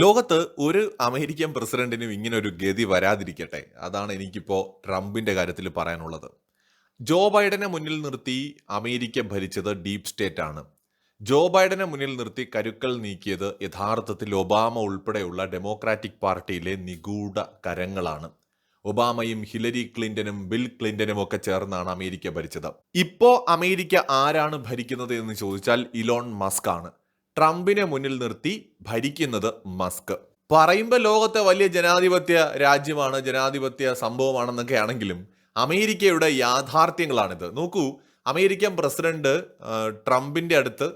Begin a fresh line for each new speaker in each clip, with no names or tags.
ലോകത്ത് ഒരു അമേരിക്കൻ പ്രസിഡന്റിനും ഇങ്ങനെ ഒരു ഗതി വരാതിരിക്കട്ടെ. അതാണ് എനിക്കിപ്പോൾ ട്രംപിന്റെ കാര്യത്തിൽ പറയാനുള്ളത്. ജോ ബൈഡനെ മുന്നിൽ നിർത്തി അമേരിക്ക ഭരിച്ചത് ഡീപ് സ്റ്റേറ്റ് ആണ്. ജോ ബൈഡനെ മുന്നിൽ നിർത്തി കരുക്കൾ നീക്കിയത് യഥാർത്ഥത്തിൽ ഒബാമ ഉൾപ്പെടെയുള്ള ഡെമോക്രാറ്റിക് പാർട്ടിയിലെ നിഗൂഢ കരങ്ങളാണ്. ഒബാമയും ഹിലരി ക്ലിന്റനും ബിൽ ക്ലിന്റനും ഒക്കെ ചേർന്നാണ് അമേരിക്ക ഭരിച്ചത്. ഇപ്പോ അമേരിക്ക ആരാണ് ഭരിക്കുന്നത് എന്ന് ചോദിച്ചാൽ ഇലോൺ മസ്ക് ആണ് ട്രംപിനെ മുന്നിൽ നിർത്തി ഭരിക്കുന്നത് മസ്ക്. പറയുമ്പോൾ ലോകത്തെ വലിയ ജനാധിപത്യ രാജ്യമാണ് ജനാധിപത്യ സംഭവമാണെന്നൊക്കെ ആണെങ്കിലും അമേരിക്കയുടെ യാഥാർത്ഥ്യങ്ങളാണിത്. നോക്കൂ അമേരിക്കൻ പ്രസിഡന്റ് ട്രംപിന്റെ അടുത്ത്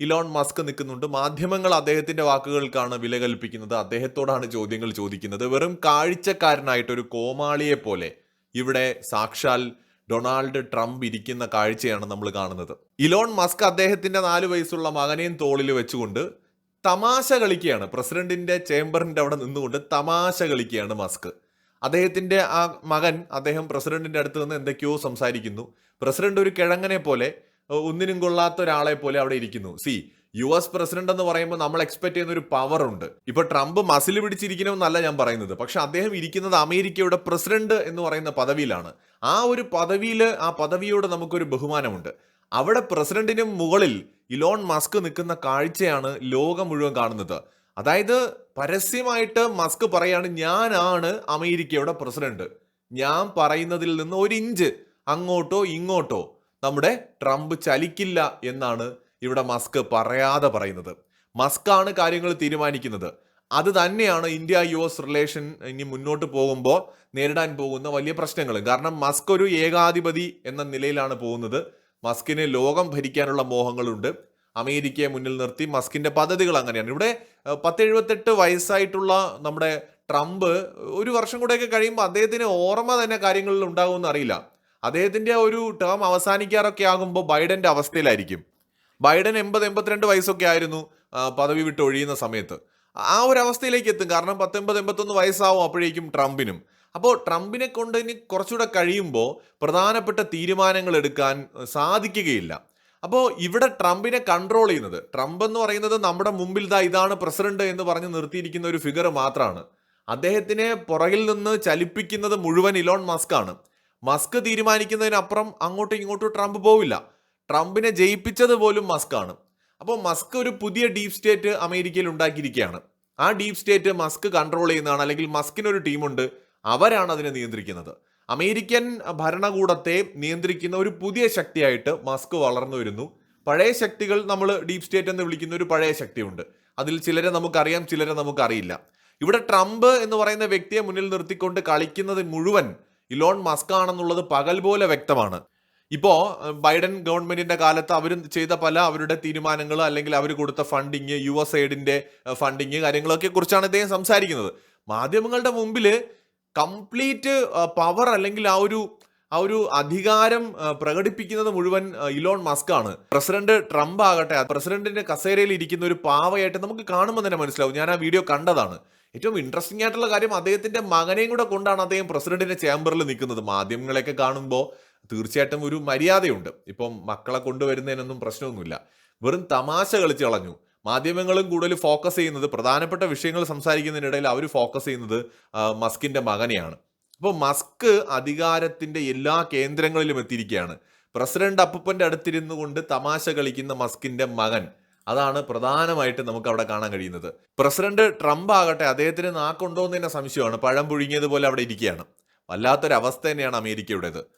ഇലോൺ മസ്ക് നിൽക്കുന്നുണ്ട്. മാധ്യമങ്ങൾ അദ്ദേഹത്തിന്റെ വാക്കുകൾക്കാണ് വില കൽപ്പിക്കുന്നത്. അദ്ദേഹത്തോടാണ് ചോദ്യങ്ങൾ ചോദിക്കുന്നത്. വെറും കാഴ്ചക്കാരനായിട്ട് ഒരു കോമാളിയെ പോലെ ഇവിടെ സാക്ഷാൽ ഡൊണാൾഡ് ട്രംപ് ഇരിക്കുന്ന കാഴ്ചയാണ് നമ്മൾ കാണുന്നത്. ഇലോൺ മസ്ക് അദ്ദേഹത്തിന്റെ നാല് വയസ്സുള്ള മകനെയും തോളിൽ വെച്ചുകൊണ്ട് തമാശ കളിക്കുകയാണ്. പ്രസിഡന്റിന്റെ ചേംബറിന്റെ അവിടെ നിന്നുകൊണ്ട് തമാശ കളിക്കുകയാണ് മസ്ക്. അദ്ദേഹത്തിന്റെ ആ മകൻ അദ്ദേഹം പ്രസിഡന്റിന്റെ അടുത്ത് നിന്ന് എന്തൊക്കെയോ സംസാരിക്കുന്നു. പ്രസിഡന്റ് ഒരു കിഴങ്ങനെ പോലെ ഒന്നിനും കൊള്ളാത്ത ഒരാളെ പോലെ അവിടെ ഇരിക്കുന്നു. സി യു എസ് പ്രസിഡന്റ് എന്ന് പറയുമ്പോൾ നമ്മൾ എക്സ്പെക്ട് ചെയ്യുന്ന ഒരു പവർ ഉണ്ട്. ഇപ്പൊ ട്രംപ് മസിൽ പിടിച്ചിരിക്കണമെന്നല്ല ഞാൻ പറയുന്നത്. പക്ഷെ അദ്ദേഹം ഇരിക്കുന്നത് അമേരിക്കയുടെ പ്രസിഡന്റ് എന്ന് പറയുന്ന പദവിയിലാണ്. ആ ഒരു പദവിയിൽ ആ പദവിയോട് നമുക്കൊരു ബഹുമാനമുണ്ട്. അവിടെ പ്രസിഡന്റിന് മുകളിൽ ഇലോൺ മസ്ക് നിൽക്കുന്ന കാഴ്ചയാണ് ലോകം മുഴുവൻ കാണുന്നത്. അതായത് പരസ്യമായിട്ട് മസ്ക് പറയാണ് ഞാനാണ് അമേരിക്കയുടെ പ്രസിഡന്റ്. ഞാൻ പറയുന്നതിൽ നിന്ന് ഒരു ഇഞ്ച് അങ്ങോട്ടോ ഇങ്ങോട്ടോ നമ്മുടെ ട്രംപ് ചലിക്കില്ല എന്നാണ് ഇവിടെ മസ്ക് പറയാതെ പറയുന്നത്. മസ്കാണ് കാര്യങ്ങൾ തീരുമാനിക്കുന്നത്. അത് തന്നെയാണ് ഇന്ത്യ യു എസ് റിലേഷൻ ഇനി മുന്നോട്ട് പോകുമ്പോൾ നേരിടാൻ പോകുന്ന വലിയ പ്രശ്നങ്ങൾ കാരണം മസ്ക് ഒരു ഏകാധിപതി എന്ന നിലയിലാണ് പോകുന്നത്. മസ്കിന് ലോകം ഭരിക്കാനുള്ള മോഹങ്ങളുണ്ട്. അമേരിക്കയെ മുന്നിൽ നിർത്തി മസ്കിന്റെ പദ്ധതികൾ അങ്ങനെയാണ്. ഇവിടെ പത്ത് എഴുപത്തെട്ട് വയസ്സായിട്ടുള്ള നമ്മുടെ ട്രംപ് ഒരു വർഷം കൂടെയൊക്കെ കഴിയുമ്പോൾ അദ്ദേഹത്തിന് ഓർമ്മ തന്നെ കാര്യങ്ങളിൽ ഉണ്ടാകുമെന്ന് അറിയില്ല. അദ്ദേഹത്തിന്റെ ഒരു ടേം അവസാനിക്കാറൊക്കെ ആകുമ്പോൾ ബൈഡന്റെ അവസ്ഥയിലായിരിക്കും. ബൈഡൻ എൺപത് എൺപത്തിരണ്ട് വയസ്സൊക്കെ ആയിരുന്നു പദവി വിട്ട് ഒഴിയുന്ന സമയത്ത്. ആ ഒരു അവസ്ഥയിലേക്ക് എത്തും. കാരണം പത്തൊമ്പത് എൺപത്തൊന്ന് വയസ്സാവും അപ്പോഴേക്കും ട്രംപിനും. അപ്പോൾ ട്രംപിനെ കൊണ്ട് ഇനി കുറച്ചുകൂടെ കഴിയുമ്പോൾ പ്രധാനപ്പെട്ട തീരുമാനങ്ങൾ എടുക്കാൻ സാധിക്കുകയില്ല. അപ്പോൾ ഇവിടെ ട്രംപിനെ കൺട്രോൾ ചെയ്യുന്നത് ട്രംപ് എന്ന് പറയുന്നത് നമ്മുടെ മുമ്പിൽ ഇതാ ഇതാണ് പ്രസിഡന്റ് എന്ന് പറഞ്ഞ് നിർത്തിയിരിക്കുന്ന ഒരു ഫിഗർ മാത്രമാണ് അദ്ദേഹത്തിനെ പുറകിൽ നിന്ന് ചലിപ്പിക്കുന്നത് മുഴുവൻ ഇലോൺ മസ്ക് ആണ് മസ്ക് തീരുമാനിക്കുന്നതിനപ്പുറം അങ്ങോട്ടും ഇങ്ങോട്ടും ട്രംപ് പോവില്ല. ട്രംപിനെ ജയിപ്പിച്ചത് പോലും മസ്കാണ് അപ്പോൾ മസ്ക് ഒരു പുതിയ ഡീപ് സ്റ്റേറ്റ് അമേരിക്കയിൽ ഉണ്ടാക്കിയിരിക്കുകയാണ്. ആ ഡീപ് സ്റ്റേറ്റ് മസ്ക് കൺട്രോൾ ചെയ്യുന്നതാണ് അല്ലെങ്കിൽ മസ്കിനൊരു ടീമുണ്ട് അവരാണ് അതിനെ നിയന്ത്രിക്കുന്നത്. അമേരിക്കൻ ഭരണകൂടത്തെ നിയന്ത്രിക്കുന്ന ഒരു പുതിയ ശക്തിയായിട്ട് മസ്ക് വളർന്നു വരുന്നു. പഴയ ശക്തികൾ നമ്മൾ ഡീപ് സ്റ്റേറ്റ് എന്ന് വിളിക്കുന്ന ഒരു പഴയ ശക്തിയുണ്ട്. അതിൽ ചിലരെ നമുക്കറിയാം ചിലരെ നമുക്കറിയില്ല. ഇവിടെ ട്രംപ് എന്ന് പറയുന്ന വ്യക്തിയെ മുന്നിൽ നിർത്തിക്കൊണ്ട് കളിക്കുന്നത് മുഴുവൻ ഇലോൺ മസ്ക് ആണെന്നുള്ളത് പകൽ പോലെ വ്യക്തമാണ്. ഇപ്പോ അഹ്, ബൈഡൻ ഗവൺമെന്റിന്റെ കാലത്ത് അവർ ചെയ്ത പല അവരുടെ തീരുമാനങ്ങൾ അല്ലെങ്കിൽ അവർ കൊടുത്ത ഫണ്ടിങ് യു എസ് എയ്ഡിന്റെ ഫണ്ടിങ് കാര്യങ്ങളൊക്കെ കുറിച്ചാണ് ഇദ്ദേഹം സംസാരിക്കുന്നത്. മാധ്യമങ്ങളുടെ മുമ്പിൽ കംപ്ലീറ്റ് പവർ അല്ലെങ്കിൽ ആ ഒരു ആ ഒരു അധികാരം പ്രകടിപ്പിക്കുന്നത് മുഴുവൻ ഇലോൺ മസ്ക് ആണ്. പ്രസിഡന്റ് ട്രംപ് ആകട്ടെ പ്രസിഡന്റിന്റെ കസേരയിൽ ഇരിക്കുന്ന ഒരു പാവയായിട്ട് നമുക്ക് കാണുമ്പോൾ തന്നെ മനസ്സിലാവും. ഞാൻ ആ വീഡിയോ കണ്ടതാണ്. ഏറ്റവും ഇൻട്രസ്റ്റിംഗ് ആയിട്ടുള്ള കാര്യം അദ്ദേഹത്തിന്റെ മകനെയും കൂടെ കൊണ്ടാണ് അദ്ദേഹം പ്രസിഡന്റിന്റെ ചേംബറിൽ നിൽക്കുന്നത്. മാധ്യമങ്ങളെയൊക്കെ കാണുമ്പോൾ തീർച്ചയായിട്ടും ഒരു മര്യാദയുണ്ട്. ഇപ്പം മക്കളെ കൊണ്ടുവരുന്നതിനൊന്നും പ്രശ്നമൊന്നുമില്ല. വെറും തമാശ കളിച്ച് കളഞ്ഞു. മാധ്യമങ്ങളും കൂടുതൽ ഫോക്കസ് ചെയ്യുന്നത് പ്രധാനപ്പെട്ട വിഷയങ്ങൾ സംസാരിക്കുന്നതിനിടയിൽ അവർ ഫോക്കസ് ചെയ്യുന്നത് മസ്കിന്റെ മകനെയാണ്. അപ്പോൾ മസ്ക് അധികാരത്തിന്റെ എല്ലാ കേന്ദ്രങ്ങളിലും എത്തിയിരിക്കുകയാണ്. പ്രസിഡന്റ് അപ്പൂപ്പന്റെ അടുത്തിരുന്നു കൊണ്ട് തമാശ കളിക്കുന്ന മസ്കിന്റെ മകൻ. അതാണ് പ്രധാനമായിട്ട് നമുക്ക് അവിടെ കാണാൻ കഴിയുന്നത്. പ്രസിഡന്റ് ട്രംപ് ആകട്ടെ അദ്ദേഹത്തിന് നാക്കുണ്ടോ എന്ന് തന്നെ സംശയമാണ്. പഴം പുഴുങ്ങിയതുപോലെ അവിടെ ഇരിക്കുകയാണ്. വല്ലാത്തൊരവസ്ഥ തന്നെയാണ് അമേരിക്കയുടേത്.